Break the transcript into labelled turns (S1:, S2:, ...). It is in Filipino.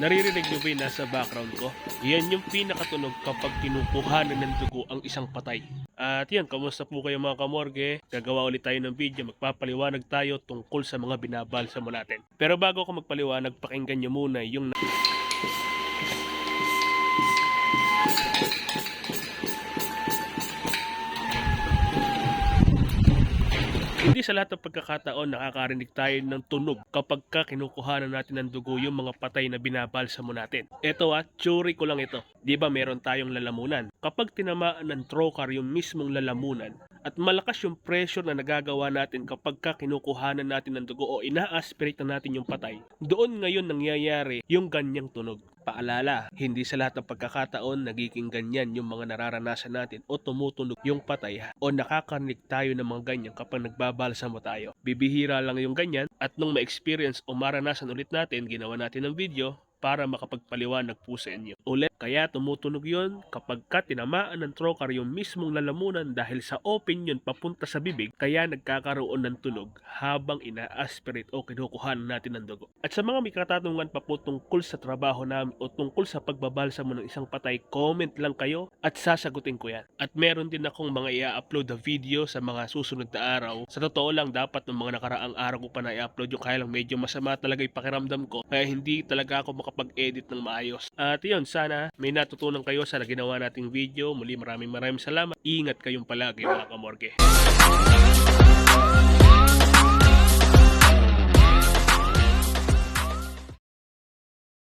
S1: Naririnig nyo ba yung nasa background ko? Yan yung pinakatunog kapag kinukuhanan ng dugo ang isang patay. At yan, kamusta po kayo mga kamorge? Gagawa ulit tayo ng video, magpapaliwanag tayo tungkol sa mga binabalsa mo natin. Pero bago ako magpaliwanag, pakinggan nyo muna yung Hindi sa lahat ng pagkakataon nakakarinig tayo ng tunog kapag ka kinukuhanan natin ng dugo yung mga patay na binabalsa mo natin. Ito ah, tsuri ko lang ito. Di ba meron tayong lalamunan? Kapag tinamaan ng trocar yung mismong lalamunan at malakas yung pressure na nagagawa natin kapag ka kinukuhanan natin ng dugo o ina-aspirate na natin yung patay, doon ngayon nangyayari yung ganyang tunog. Paalala, hindi sa lahat ng pagkakataon nagiging ganyan yung mga nararanasan natin o tumutunog yung patay o nakakarinig tayo ng mga ganyan kapag nagbabalsa mo tayo. Bibihira lang yung ganyan at nung ma-experience o maranasan ulit natin, ginawa natin ng video para makapagpaliwanag po sa inyo. Ulit, kaya tumutunog yon kapag ka tinamaan ng trocar yung mismong lalamunan dahil sa open yun papunta sa bibig, kaya nagkakaroon ng tunog habang ina-aspirate o kinukuhanan natin ng dugo. At sa mga may katanungan pa po tungkol sa trabaho namin o tungkol sa pagbabalsa mo ng isang patay, comment lang kayo at sasagutin ko yan. At meron din akong mga i-upload na video sa mga susunod na araw. Sa totoo lang, dapat ng mga nakaraang araw ko pa na i-upload yung kaya lang medyo masama talaga yung pakiramdam ko. Kaya hindi talaga ako makapag-edit ng maayos. At yun, may natutunan kayo sa ginawa nating video. Muli maraming maraming salamat. Ingat kayong palagi mga kamorge.